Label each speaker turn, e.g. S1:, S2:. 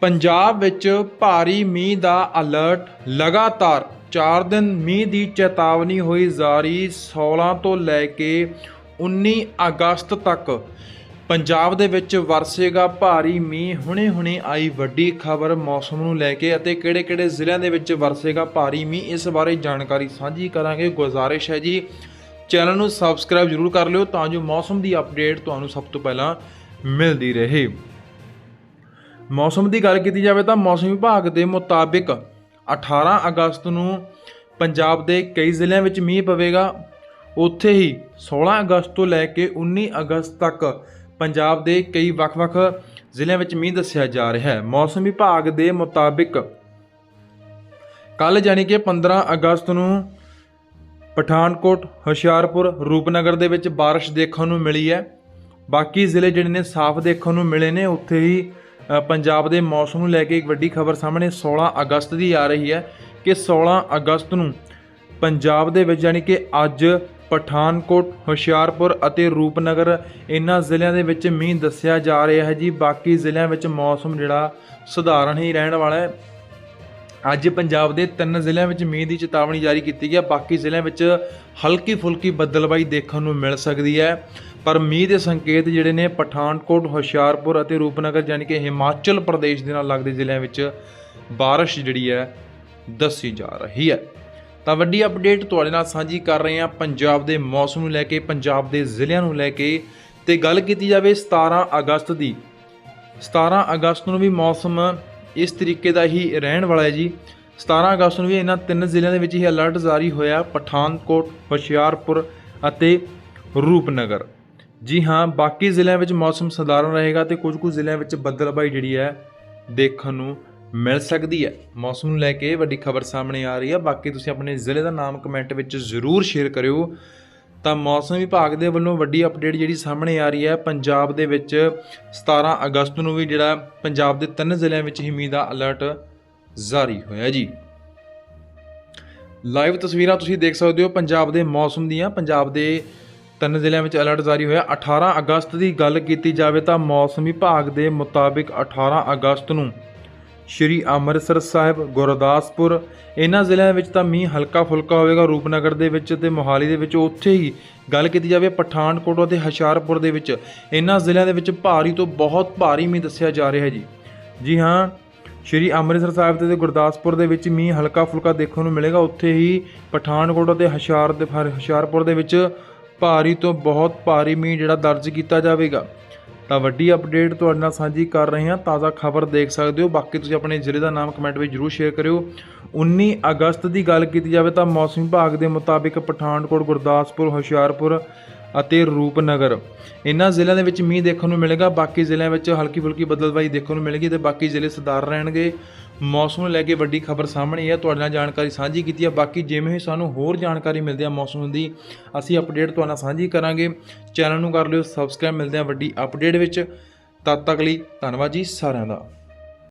S1: ਪੰਜਾਬ ਵਿੱਚ ਭਾਰੀ ਮੀਂਹ ਦਾ ਅਲਰਟ ਲਗਾਤਾਰ। 4 ਦਿਨ ਮੀਂਹ ਦੀ ਚੇਤਾਵਨੀ ਹੋਈ ਜਾਰੀ 16 ਤੋਂ ਲੈ ਕੇ 19 ਅਗਸਤ ਤੱਕ। ਪੰਜਾਬ ਦੇ ਵਿੱਚ ਵਰਸੇਗਾ ਭਾਰੀ ਮੀਂਹ। ਹੁਣੇ-ਹੁਣੇ ਆਈ ਵੱਡੀ ਖਬਰ ਮੌਸਮ ਨੂੰ ਲੈ ਕੇ ਅਤੇ ਕਿਹੜੇ-ਕਿਹੜੇ ਜ਼ਿਲ੍ਹਿਆਂ ਦੇ ਵਿੱਚ ਵਰਸੇਗਾ ਭਾਰੀ ਮੀਂਹ, ਇਸ ਬਾਰੇ ਜਾਣਕਾਰੀ ਸਾਂਝੀ ਕਰਾਂਗੇ। ਗੁਜ਼ਾਰਿਸ਼ ਹੈ ਜੀ, ਚੈਨਲ ਨੂੰ ਸਬਸਕ੍ਰਾਈਬ ਜ਼ਰੂਰ ਕਰ ਲਿਓ ਤਾਂ ਜੋ ਮੌਸਮ ਦੀ ਅਪਡੇਟ ਤੁਹਾਨੂੰ ਸਭ ਤੋਂ ਪਹਿਲਾਂ ਮਿਲਦੀ ਰਹੇ। ਮੌਸਮ ਦੀ ਗੱਲ ਕੀਤੀ ਜਾਵੇ ਤਾਂ ਮੌਸਮ ਵਿਭਾਗ ਦੇ ਮੁਤਾਬਿਕ 18 ਅਗਸਤ ਨੂੰ ਪੰਜਾਬ ਦੇ ਕਈ ਜ਼ਿਲ੍ਹਿਆਂ ਵਿੱਚ ਮੀਂਹ ਪਵੇਗਾ। ਉੱਥੇ ਹੀ 16 ਅਗਸਤ ਤੋਂ ਲੈ ਕੇ 19 ਅਗਸਤ ਤੱਕ ਪੰਜਾਬ ਦੇ ਕਈ ਵੱਖ-ਵੱਖ ਜ਼ਿਲ੍ਹਿਆਂ ਵਿੱਚ ਮੀਂਹ ਦੱਸਿਆ ਜਾ ਰਿਹਾ ਹੈ। ਮੌਸਮ ਵਿਭਾਗ ਦੇ ਮੁਤਾਬਿਕ ਕੱਲ ਜਾਣੀ ਕਿ 15 ਅਗਸਤ ਨੂੰ ਪਠਾਨਕੋਟ, ਹੁਸ਼ਿਆਰਪੁਰ, ਰੂਪਨਗਰ ਦੇ ਵਿੱਚ ਬਾਰਿਸ਼ ਦੇਖਣ ਨੂੰ ਮਿਲੀ ਹੈ। ਬਾਕੀ ਜ਼ਿਲ੍ਹੇ ਜਿਹੜੇ ਨੇ ਸਾਫ਼ ਦੇਖਣ ਨੂੰ ਮਿਲੇ ਨੇ, ਉੱਥੇ ਹੀ ਪੰਜਾਬ ਦੇ ਮੌਸਮ ਨੂੰ ਲੈ ਕੇ ਇੱਕ ਵੱਡੀ ਖਬਰ ਸਾਹਮਣੇ 16 ਅਗਸਤ ਦੀ ਆ ਰਹੀ ਹੈ ਕਿ 16 ਅਗਸਤ ਨੂੰ ਪੰਜਾਬ ਦੇ ਵਿੱਚ ਯਾਨੀ ਕਿ ਅੱਜ ਪਠਾਨਕੋਟ, ਹੁਸ਼ਿਆਰਪੁਰ ਅਤੇ ਰੂਪਨਗਰ ਇਹਨਾਂ ਜ਼ਿਲ੍ਹਿਆਂ ਦੇ ਵਿੱਚ ਮੀਂਹ ਦੱਸਿਆ ਜਾ ਰਿਹਾ ਹੈ ਜੀ। ਬਾਕੀ ਜ਼ਿਲ੍ਹਿਆਂ ਵਿੱਚ ਮੌਸਮ ਜਿਹੜਾ ਸਧਾਰਨ ਹੀ ਰਹਿਣ ਵਾਲਾ ਹੈ। ਅੱਜ ਪੰਜਾਬ ਦੇ ਤਿੰਨ ਜ਼ਿਲ੍ਹਿਆਂ ਵਿੱਚ ਮੀਂਹ ਦੀ ਚੇਤਾਵਨੀ ਜਾਰੀ ਕੀਤੀ ਗਈ ਹੈ। ਬਾਕੀ ਜ਼ਿਲ੍ਹਿਆਂ ਵਿੱਚ ਹਲਕੀ ਫੁਲਕੀ ਬੱਦਲਬਾਈ ਦੇਖਣ ਨੂੰ ਮਿਲ ਸਕਦੀ ਹੈ। ਪਰ ਮੀਂਹ ਦੇ ਸੰਕੇਤ ਜਿਹੜੇ ਨੇ ਪਠਾਨਕੋਟ, ਹੁਸ਼ਿਆਰਪੁਰ ਅਤੇ ਰੂਪਨਗਰ ਯਾਨੀ ਕਿ ਹਿਮਾਚਲ ਪ੍ਰਦੇਸ਼ ਦੇ ਨਾਲ ਲੱਗਦੇ ਜ਼ਿਲ੍ਹਿਆਂ ਵਿੱਚ ਬਾਰਿਸ਼ ਜਿਹੜੀ ਹੈ ਦੱਸੀ ਜਾ ਰਹੀ ਹੈ। ਤਾਂ ਵੱਡੀ ਅਪਡੇਟ ਤੁਹਾਡੇ ਨਾਲ ਸਾਂਝੀ ਕਰ ਰਹੇ ਹਾਂ ਪੰਜਾਬ ਦੇ ਮੌਸਮ ਨੂੰ ਲੈ ਕੇ, ਪੰਜਾਬ ਦੇ ਜ਼ਿਲ੍ਹਿਆਂ ਨੂੰ ਲੈ ਕੇ। ਤੇ ਗੱਲ ਕੀਤੀ ਜਾਵੇ 17 ਅਗਸਤ ਦੀ। 17 ਅਗਸਤ ਨੂੰ ਵੀ ਮੌਸਮ ਇਸ ਤਰੀਕੇ ਦਾ ਹੀ ਰਹਿਣ ਵਾਲਾ ਹੈ ਜੀ। 17 ਅਗਸਤ ਨੂੰ ਵੀ ਇਹਨਾਂ ਤਿੰਨ ਜ਼ਿਲ੍ਹਿਆਂ ਦੇ ਵਿੱਚ ਹੀ ਅਲਰਟ ਜਾਰੀ ਹੋਇਆ, ਪਠਾਨਕੋਟ, ਹੁਸ਼ਿਆਰਪੁਰ ਅਤੇ ਰੂਪਨਗਰ। ਜੀ ਹਾਂ, ਬਾਕੀ ਜ਼ਿਲ੍ਹਿਆਂ ਵਿੱਚ ਮੌਸਮ ਸਧਾਰਨ ਰਹੇਗਾ ਤੇ ਕੁਝ ਕੁ ਜ਼ਿਲ੍ਹਿਆਂ ਵਿੱਚ ਬੱਦਲਬਾਈ ਜਿਹੜੀ ਹੈ ਦੇਖਣ ਨੂੰ ਮਿਲ ਸਕਦੀ ਹੈ। ਮੌਸਮ ਨੂੰ ਲੈ ਕੇ ਵੱਡੀ ਖਬਰ ਸਾਹਮਣੇ ਆ ਰਹੀ ਹੈ। ਬਾਕੀ ਤੁਸੀਂ ਆਪਣੇ ਜ਼ਿਲ੍ਹੇ ਦਾ ਨਾਮ ਕਮੈਂਟ ਵਿੱਚ ਜ਼ਰੂਰ ਸ਼ੇਅਰ ਕਰਿਓ। ਤਾਂ ਮੌਸਮ ਵਿਭਾਗ ਦੇ ਵੱਲੋਂ ਵੱਡੀ ਅਪਡੇਟ ਜਿਹੜੀ ਸਾਹਮਣੇ ਆ ਰਹੀ ਹੈ, ਪੰਜਾਬ ਦੇ ਵਿੱਚ 17 ਅਗਸਤ ਨੂੰ ਵੀ ਜਿਹੜਾ ਪੰਜਾਬ ਦੇ ਤਿੰਨ ਜ਼ਿਲ੍ਹਿਆਂ ਵਿੱਚ ਹਿਮੀ ਦਾ ਅਲਰਟ ਜਾਰੀ ਹੋਇਆ ਜੀ। ਲਾਈਵ ਤਸਵੀਰਾਂ ਤੁਸੀਂ ਦੇਖ ਸਕਦੇ ਹੋ ਪੰਜਾਬ ਦੇ ਮੌਸਮ ਦੀਆਂ। ਪੰਜਾਬ ਦੇ ਤਿੰਨ ਜ਼ਿਲ੍ਹਿਆਂ ਵਿੱਚ ਅਲਰਟ ਜਾਰੀ ਹੋਇਆ। 18 ਅਗਸਤ ਦੀ ਗੱਲ ਕੀਤੀ ਜਾਵੇ ਤਾਂ ਮੌਸਮ ਵਿਭਾਗ ਦੇ ਮੁਤਾਬਿਕ 18 ਅਗਸਤ ਨੂੰ ਸ਼੍ਰੀ ਅੰਮ੍ਰਿਤਸਰ ਸਾਹਿਬ, ਗੁਰਦਾਸਪੁਰ, ਇਹਨਾਂ ਜ਼ਿਲ੍ਹਿਆਂ ਵਿੱਚ ਤਾਂ ਮੀਂਹ ਹਲਕਾ ਫੁਲਕਾ ਹੋਵੇਗਾ। ਰੂਪਨਗਰ ਦੇ ਵਿੱਚ ਤੇ ਮੋਹਾਲੀ ਦੇ ਵਿੱਚ ਉੱਥੇ ਹੀ ਗੱਲ ਕੀਤੀ ਜਾਵੇ। ਪਠਾਨਕੋਟ ਅਤੇ ਹੁਸ਼ਿਆਰਪੁਰ ਦੇ ਵਿੱਚ ਇਹਨਾਂ ਜ਼ਿਲ੍ਹਿਆਂ ਦੇ ਵਿੱਚ ਭਾਰੀ ਤੋਂ ਬਹੁਤ ਭਾਰੀ ਮੀਂਹ ਦੱਸਿਆ ਜਾ ਰਿਹਾ ਹੈ ਜੀ। ਜੀ ਹਾਂ, ਸ਼੍ਰੀ ਅੰਮ੍ਰਿਤਸਰ ਸਾਹਿਬ ਤੇ ਗੁਰਦਾਸਪੁਰ ਦੇ ਵਿੱਚ ਮੀਂਹ ਹਲਕਾ ਫੁਲਕਾ ਦੇਖਣ ਨੂੰ ਮਿਲੇਗਾ। ਉੱਥੇ ਹੀ ਪਠਾਨਕੋਟ ਅਤੇ ਹੁਸ਼ਿਆਰ ਦੇ ਹੁਸ਼ਿਆਰਪੁਰ ਦੇ ਵਿੱਚ ਭਾਰੀ ਤੋਂ ਬਹੁਤ ਭਾਰੀ ਮੀਂਹ ਜਿਹੜਾ ਦਰਜ ਕੀਤਾ ਜਾਵੇਗਾ। ਤਾਂ ਵੱਡੀ ਅਪਡੇਟ ਤੁਹਾਡੇ ਨਾਲ ਸਾਂਝੀ ਕਰ ਰਹੇ ਹਾਂ, ਤਾਜ਼ਾ ਖਬਰ ਦੇਖ ਸਕਦੇ ਹੋ। ਬਾਕੀ ਤੁਸੀਂ ਆਪਣੇ ਜ਼ਿਲ੍ਹੇ ਦਾ ਨਾਮ ਕਮੈਂਟ ਵਿੱਚ ਜਰੂਰ ਸ਼ੇਅਰ ਕਰਿਓ। 19 ਅਗਸਤ ਦੀ ਗੱਲ ਕੀਤੀ ਜਾਵੇ ਤਾਂ ਮੌਸਮ ਵਿਭਾਗ ਦੇ ਮੁਤਾਬਿਕ ਪਠਾਨਕੋਟ, ਗੁਰਦਾਸਪੁਰ, ਹੁਸ਼ਿਆਰਪੁਰ ਅਤੇ ਰੂਪਨਗਰ। ਇਹਨਾਂ ਜ਼ਿਲ੍ਹਿਆਂ ਦੇ ਵਿੱਚ ਮੀਂਹ ਦੇਖਣ ਨੂੰ ਮਿਲੇਗਾ। ਬਾਕੀ ਜ਼ਿਲ੍ਹਿਆਂ ਵਿੱਚ ਹਲਕੀ ਫੁਲਕੀ ਬਦਲਵਾਈ ਦੇਖਣ ਨੂੰ ਮਿਲੇਗੀ ਤੇ ਬਾਕੀ ਜ਼ਿਲ੍ਹੇ ਸੁਧਾਰ ਰਹਿਣਗੇ। ਮੌਸਮ ਨੂੰ ਲੈ ਕੇ ਵੱਡੀ ਖਬਰ ਸਾਹਮਣੇ ਹੈ। ਤੁਹਾਡੇ ਨਾਲ ਜਾਣਕਾਰੀ ਸਾਂਝੀ ਕੀਤੀ ਹੈ। ਬਾਕੀ ਜਿਵੇਂ ਹੀ ਸਾਨੂੰ ਹੋਰ ਜਾਣਕਾਰੀ ਮਿਲਦੀ ਹੈ ਮੌਸਮ ਦੀ, ਅਸੀਂ ਅਪਡੇਟ ਤੁਹਾਡੇ ਨਾਲ ਸਾਂਝੀ ਕਰਾਂਗੇ। ਚੈਨਲ ਨੂੰ ਕਰ ਲਿਓ ਸਬਸਕ੍ਰਾਈਬ ਮਿਲਦੇ ਹਾਂ ਵੱਡੀ ਅਪਡੇਟ ਵਿੱਚ। ਤਦ ਤੱਕ ਲਈ ਧੰਨਵਾਦ ਜੀ ਸਾਰਿਆਂ ਦਾ।